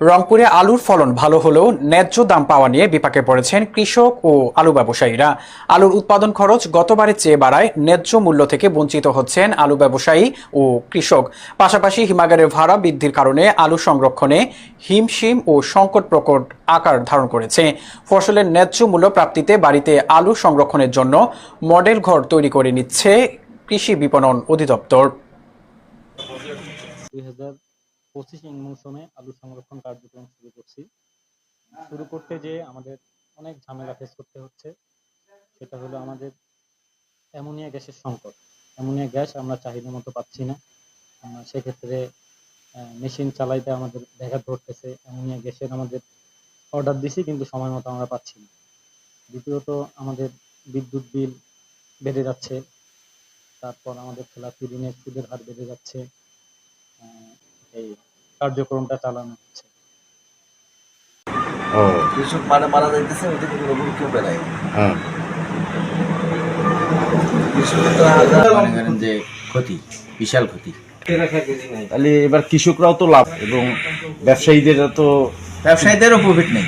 রংপুরে আলুর ফলন ভালো হলেও ন্যায্য দাম পাওয়া নিয়ে বিপাকে পড়েছেন কৃষক ও আলু ব্যবসায়ীরা। আলুর উৎপাদন খরচ গতবারের চেয়ে বাড়ায় ন্যায্য মূল্য থেকে বঞ্চিত হচ্ছেন আলু ব্যবসায়ী ও কৃষক। পাশাপাশি হিমাগারের ভাড়া বৃদ্ধির কারণে আলু সংরক্ষণে হিমশিম ও সংকট প্রকট আকার ধারণ করেছে। ফসলের ন্যায্য মূল্য প্রাপ্তিতে বাড়িতে আলু সংরক্ষণের জন্য মডেল ঘর তৈরি করে নিচ্ছে কৃষি বিপণন অধিদপ্তর। পঁচিশ মৌসুমে আলু সংরক্ষণ কার্যক্রম শুরু করছি। শুরু করতে যে আমাদের অনেক ঝামেলা ফেস করতে হচ্ছে। সেটা হলো আমাদের অ্যামোনিয়া গ্যাসের সংকট। অ্যামোনিয়া গ্যাস আমরা চাহিদা মতো পাচ্ছি না। সেক্ষেত্রে মেশিন চালাইতে আমাদের ব্যাঘাত ঘটতেছে। অ্যামোনিয়া গ্যাসের আমাদের অর্ডার দিছি, কিন্তু সময় মতো আমরা পাচ্ছি না। দ্বিতীয়ত, আমাদের বিদ্যুৎ বিল বেড়ে যাচ্ছে। তারপর আমাদের খেলাপি ঋণের সুদের হার বেড়ে যাচ্ছে। এই কার্যক্রমটা চালানো হচ্ছে। কৃষক মারা মারা যাইতেছে ওইদিকে কোনো গুরুত্ব বেড়ায় হ্যাঁ। কৃষকের তো হাজার করেন যে ক্ষতি বিশাল ক্ষতি। তাহলে এবার কৃষকরাও তো লাভ এবং ব্যবসায়ীদের তো ব্যবসায়ীদেরও প্রফিট নেই।